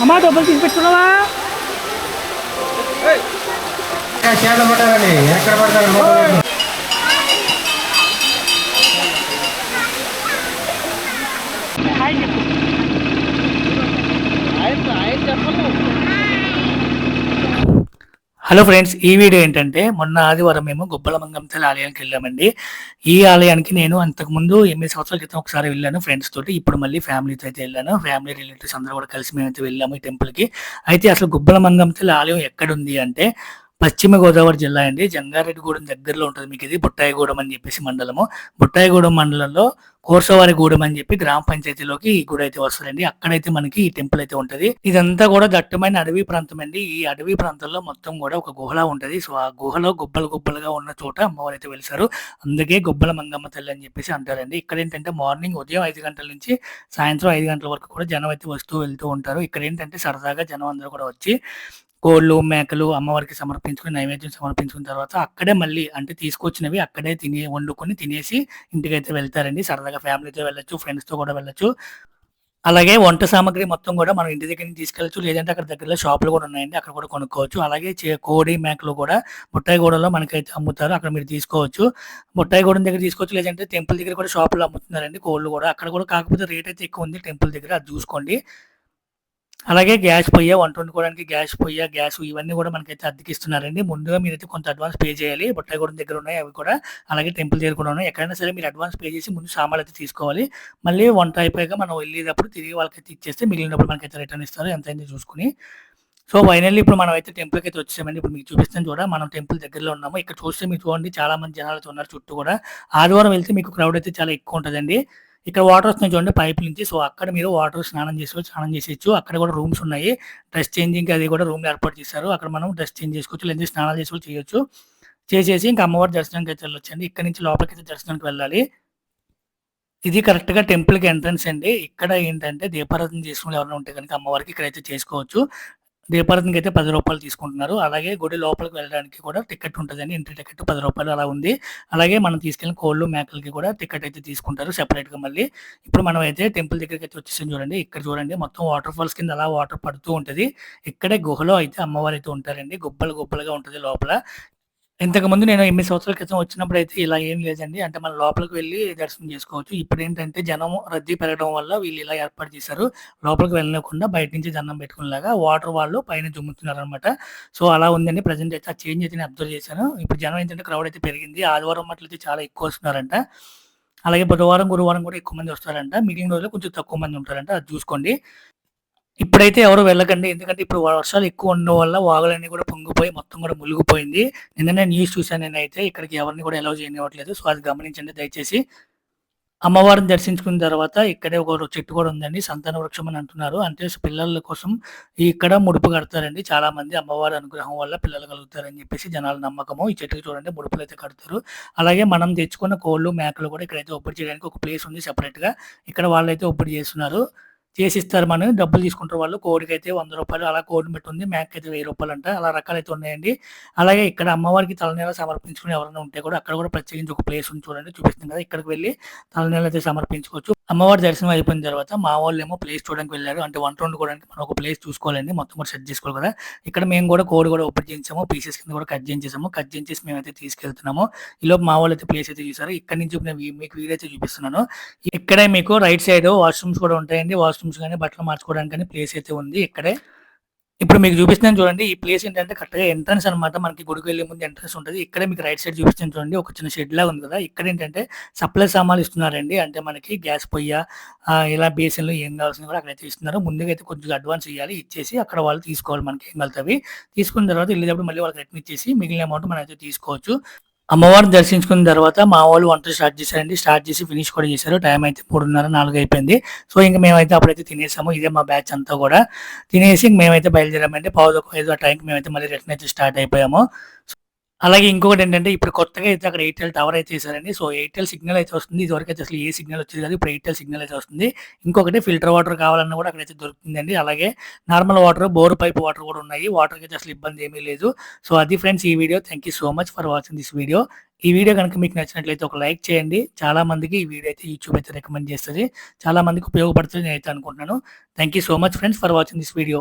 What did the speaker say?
అమ్మా డబ్బులు తీసి పెట్టుకున్నావా ఎక్కడ పడతారు మొబైల్ హాయ్ చెప్పు. హలో ఫ్రెండ్స్ ఈ వీడియో ఏంటంటే మొన్న ఆదివారం మేము గుబ్బల తల్లి ఆలయానికి వెళ్ళామండి. ఈ ఆలయానికి నేను అంతకుముందు ఎనిమిది సంవత్సరాల క్రితం ఒకసారి వెళ్ళాను ఫ్రెండ్స్ తోటి. ఇప్పుడు మళ్ళీ ఫ్యామిలీతో అయితే వెళ్ళాను. ఫ్యామిలీ రిలేటివ్స్ అందరూ కూడా కలిసి మేమైతే వెళ్ళాము ఈ టెంపుల్కి. అయితే అసలు గుబ్బల తల్లి ఆలయం ఎక్కడుంది అంటే పశ్చిమ గోదావరి జిల్లా అండి. జంగారెడ్డిగూడెం దగ్గరలో ఉంటుంది మీకు ఇది. బుట్టాయిగూడెం అని చెప్పేసి మండలము. బుట్టాయిగూడెం మండలంలో కోర్సవారిగూడెం అని చెప్పి గ్రామ పంచాయతీలోకి ఈ గుడి అయితే వస్తుందండి. అక్కడైతే మనకి ఈ టెంపుల్ అయితే ఉంటది. ఇదంతా కూడా దట్టమైన అడవి ప్రాంతం అండి. ఈ అడవి ప్రాంతంలో మొత్తం కూడా ఒక గుహలా ఉంటుంది. సో ఆ గుహలో గుబ్బలు గుబ్బలుగా ఉన్న చోట అమ్మవారు అయితే వెలిసారు. అందుకే గుబ్బల మంగమ్మ తల్లి అని చెప్పేసి అంటారండి. ఇక్కడ ఏంటంటే మార్నింగ్ ఉదయం ఐదు గంటల నుంచి సాయంత్రం ఐదు గంటల వరకు కూడా జనం అయితే వస్తూ వెళ్తూ ఉంటారు. ఇక్కడ ఏంటంటే సరదాగా జనం అందరూ కూడా వచ్చి కోళ్ళు మేకలు అమ్మవారికి సమర్పించుకుని నైవేద్యం సమర్పించుకున్న తర్వాత అక్కడే మళ్ళీ అంటే తీసుకొచ్చినవి అక్కడే తినే వండుకొని తినేసి ఇంటికైతే వెళ్తారండి. సరదాగా ఫ్యామిలీతో వెళ్ళొచ్చు ఫ్రెండ్స్తో కూడా వెళ్ళొచ్చు. అలాగే వంట సామాగ్రి మొత్తం కూడా మనం ఇంటి దగ్గర నుంచి తీసుకెళ్ళచ్చు. లేదంటే అక్కడ దగ్గరలో షాపులు కూడా ఉన్నాయండి. అక్కడ కూడా కొనుక్కోవచ్చు. అలాగే కోడి మేకలు కూడా బుట్టాయిగూడలో మనకైతే అమ్ముతారు. అక్కడ మీరు తీసుకోవచ్చు. బుట్టాయిగూడెం దగ్గర తీసుకోవచ్చు. లేదంటే టెంపుల్ దగ్గర కూడా షాపులు అమ్ముతున్నారండి కోళ్ళు కూడా. అక్కడ కూడా కాకపోతే రేట్ అయితే ఎక్కువ ఉంది. టెంపుల్ దగ్గర అది చూసుకోండి. అలాగే గ్యాస్ పొయ్య వంట వండుకోవడానికి గ్యాస్ పొయ్య గ్యాస్ ఇవన్నీ కూడా మనకైతే అద్దెకిస్తున్నారండి. ముందుగా మీరైతే కొంత అడ్వాన్స్ పే చేయాలి. బుట్టగూడెం దగ్గర ఉన్నాయి అవి కూడా. అలాగే టెంపుల్ దగ్గర కూడా ఉన్నాయి. ఎక్కడైనా సరే మీరు అడ్వాన్స్ పే చేసి ముందు సామాన్లు అయితే తీసుకోవాలి. మళ్ళీ వంట అయిపోయాక మనం వెళ్ళేటప్పుడు తిరిగి వాళ్ళకైతే ఇచ్చేస్తే మిగిలినప్పుడు మనకైతే రిటర్న్ ఇస్తారు. ఎంత చూసుకుని. సో ఫైనల్లీ ఇప్పుడు మనం అయితే టెంపుల్కి అయితే వచ్చేసామండి. ఇప్పుడు మీకు చూపిస్తాను చూడ. మనం టెంపుల్ దగ్గరలో ఉన్నాము. ఇక్కడ చూస్తే మీరు చూడండి చాలా మంది జనాలు అయితే ఉన్నారు చుట్టూ కూడా. ఆదివారం వెళ్తే మీకు క్రౌడ్ అయితే చాలా ఎక్కువ ఉంటుందండి. ఇక్కడ వాటర్ వస్తున్నాయి చూడండి పైప్ నుంచి. సో అక్కడ మీరు వాటర్ స్నానం చేసుకోవచ్చు స్నానం చేసేయచ్చు. అక్కడ కూడా రూమ్స్ ఉన్నాయి. డ్రెస్ చేంజింగ్ అది కూడా రూమ్ ఏర్పాటు చేశారు. అక్కడ మనం డ్రెస్ చేంజ్ చేసుకోవచ్చు లేదా స్నానాలు చేసుకోవచ్చు చేయొచ్చు. చేసేసి ఇంకా అమ్మవారి దర్శనానికి అయితే వెళ్ళొచ్చండి. ఇక్కడ నుంచి లోపలికి అయితే దర్శనానికి వెళ్ళాలి. ఇది కరెక్ట్గా టెంపుల్కి ఎంట్రన్స్ అండి. ఇక్కడ ఏంటంటే దీపారాధన చేసుకుని ఎవరైనా ఉంటే కనుక అమ్మవారికి ఇక్కడైతే చేసుకోవచ్చు. దీపారతికి అయితే పది రూపాయలు తీసుకుంటున్నారు. అలాగే గుడి లోపలికి వెళ్ళడానికి కూడా టికెట్ ఉంటుందండి. ఎంట్రీ టికెట్ పది రూపాయలు అలా ఉంది. అలాగే మనం తీసుకెళ్ళిన కోళ్ళు మేకలకి కూడా టికెట్ అయితే తీసుకుంటారు సెపరేట్గా మళ్ళీ. ఇప్పుడు మనం అయితే టెంపుల్ దగ్గరికి అయితే వచ్చేసాం చూడండి. ఇక్కడ చూడండి మొత్తం వాటర్ ఫాల్స్ కింద అలా వాటర్ పడుతూ ఉంటుంది. ఇక్కడే గుహలో అయితే అమ్మవారు అయితే ఉంటారండి. గుబ్బలు గుబ్బలుగా ఉంటుంది లోపల. ఇంతకుముందు నేను ఎనిమిది సంవత్సరాల క్రితం వచ్చినప్పుడు అయితే ఇలా ఏం లేదండి. అంటే మన లోపలికి వెళ్ళి దర్శనం చేసుకోవచ్చు. ఇప్పుడు ఏంటంటే జనం రద్దీ పెరగడం వల్ల వీళ్ళు ఇలా ఏర్పాటు చేశారు. లోపలికి వెళ్ళకుండా బయట నుంచి దండం పెట్టుకునేలాగా వాటర్ వాళ్ళు పైన జుమ్ముతున్నారు అనమాట సో అలా ఉందండి. ప్రజెంట్ అయితే ఆ చేంజ్ అయితే నేను అబ్జర్వ్ చేశాను. ఇప్పుడు జనం ఏంటంటే క్రౌడ్ అయితే పెరిగింది. ఆదివారం అట్లయితే చాలా ఎక్కువ వస్తున్నారంట. అలాగే బుధవారం గురువారం కూడా ఎక్కువ మంది వస్తారంట. మిగిలిన రోజులు కొంచెం తక్కువ మంది ఉంటారంట. అది చూసుకోండి. ఇప్పుడైతే ఎవరు వెళ్ళకండి. ఎందుకంటే ఇప్పుడు వర్షాలు ఎక్కువ ఉండడం వల్ల వాగులన్నీ కూడా పొంగిపోయి మొత్తం కూడా మునిగిపోయింది. నిన్ననే న్యూస్ చూశాను నేనైతే. ఇక్కడికి ఎవరిని కూడా అలౌ చేయనివ్వట్లేదు. సో అది గమనించండి దయచేసి. అమ్మవారిని దర్శించుకున్న తర్వాత ఇక్కడే ఒక చెట్టు కూడా ఉందండి. సంతాన వృక్షం అని అంటున్నారు. అంటే పిల్లల కోసం ఇక్కడ ముడుపు కడతారండి. చాలా మంది అమ్మవారి అనుగ్రహం వల్ల పిల్లలు కలుగుతారని చెప్పేసి జనాల నమ్మకము. ఈ చెట్టుకి చూడండి ముడుపులు అయితే కడతారు. అలాగే మనం తెచ్చుకున్న కోళ్ళు మేకలు కూడా ఇక్కడైతే ఒప్పుడు చేయడానికి ఒక ప్లేస్ ఉంది సెపరేట్గా. ఇక్కడ వాళ్ళైతే ఒప్పుడు చేస్తున్నారు. చేసిస్తారు మనం డబ్బులు తీసుకుంటారు వాళ్ళు. కోడికి అయితే వంద రూపాయలు అలా కోడి పెట్టి ఉంది మేక అయితే వెయ్యి రూపాయలు అంట అలా రకాలైతే ఉన్నాయండి. అలాగే ఇక్కడ అమ్మవారికి తలనీల సమర్పించుకుని ఎవరైనా ఉంటే కూడా అక్కడ కూడా ప్రత్యేకించి ఒక ప్లేస్ ఉంది చూడండి. చూపిస్తుంది కదా ఇక్కడికి వెళ్ళి తలనీళ్ళు అయితే సమర్పించుకోవచ్చు. అమ్మవారి దర్శనం అయిపోయిన తర్వాత మా వాళ్ళు ఏమో ప్లేస్ చూడడానికి వెళ్ళారు. అంటే వంట వండుకోవడానికి మనం ఒక ప్లేస్ చూసుకోవాలండి. మొత్తం కూడా సెట్ చేసుకోవాలి కదా. ఇక్కడ మేము కూడా కోడ్ కూడా ఓపెన్ చేసాము పీసెస్ కింద కూడా కట్ చేయించేసాము. కట్ చేయించేసి మేమైతే తీసుకెళ్తున్నాము. ఈలో మా వాళ్ళు అయితే ప్లేస్ అయితే చూసారు ఇక్కడ నుంచి నేను మీకు వీడియో అయితే చూపిస్తున్నాను. ఇక్కడే మీకు రైట్ సైడ్ వాష్రూమ్స్ కూడా ఉంటాయండి. వాష్రూమ్స్ కానీ బట్టలు మార్చుకోవడానికి కానీ ప్లేస్ అయితే ఉంది ఇక్కడే. ఇప్పుడు మీకు చూపిస్తున్నాను చూడండి ఈ ప్లేస్ ఏంటంటే కరెక్ట్గా ఎంట్రన్స్ అన్నమాట. మనకి గుడికి వెళ్ళే ముందు ఎంట్రన్స్ ఉంటుంది. ఇక్కడ మీకు రైట్ సైడ్ చూపిస్తాను చూడండి. ఒక చిన్న షెడ్ లాగా ఉంది కదా. ఇక్కడ ఏంటంటే సప్లై సామాన్లు ఇస్తున్నారండి. అంటే మనకి గ్యాస్ పొయ్య ఇలా బేసిన్లు ఏం కావాల్సిన కూడా అక్కడైతే ఇస్తున్నారు. ముందుగా అయితే కొంచెం అడ్వాన్స్ ఇవ్వాలి ఇచ్చేసి అక్కడ వాళ్ళు తీసుకోవాలి మనకి ఏం కలుగుతుంది తీసుకున్న తర్వాత వెళ్ళేటప్పుడు మళ్ళీ వాళ్ళకి రిటర్న్ ఇచ్చేసి మిగిలిన అమౌంట్ మనం అయితే తీసుకోవచ్చు. అమ్మవారిని దర్శించుకున్న తర్వాత మా వాళ్ళు వంట స్టార్ట్ చేశారండి. స్టార్ట్ చేసి ఫినిష్ కూడా చేశారు. టైం అయితే మూడున్నర నాలుగు అయిపోయింది. సో ఇంకా మేమైతే అప్పుడైతే తినేసాము. ఇదే మా బ్యాచ్ అంతా కూడా. తినేసి ఇంక మేమైతే బయలుదేరామండి. పావుదొక ఐదు ఆ టైంకి మేమైతే మళ్ళీ రిటర్న్ అయితే స్టార్ట్ అయిపోయాము. అలాగే ఇంకొకటి ఏంటంటే ఇప్పుడు కొత్తగా అయితే అక్కడ ఎయిర్‌టెల్ టవర్ అయితే ఏసారండి. సో, ఎయిర్‌టెల్ సిగ్నల్ అయితే వస్తుంది. ఇదివరకైతే అసలు ఏ సిగ్నల్ వచ్చేది కాదు. ఇప్పుడు ఎయిర్‌టెల్ సిగ్నల్ అయితే వస్తుంది. ఇంకొకటి ఫిల్టర్ వాటర్ కావాలన్నా కూడా అక్కడైతే దొరుకుతుందండి. అలాగే normal water, bore pipe water కూడా ఉన్నాయి. వాటర్కి అయితే అసలు ఇబ్బంది ఏమీ లేదు. సో, అది ఫ్రెండ్స్ ఈ video. Thank you so much for watching this video. ఈ వీడియో కనుక మీకు నచ్చినట్లయితే ఒక లైక్ చేయండి. చాలా మందికి ఈ వీడియో అయితే యూట్యూబ్ అయితే రికమెండ్ చేస్తుంది చాలా మందికి నేను అయితే అనుకుంటున్నాను. Thank you so much friends for watching this video.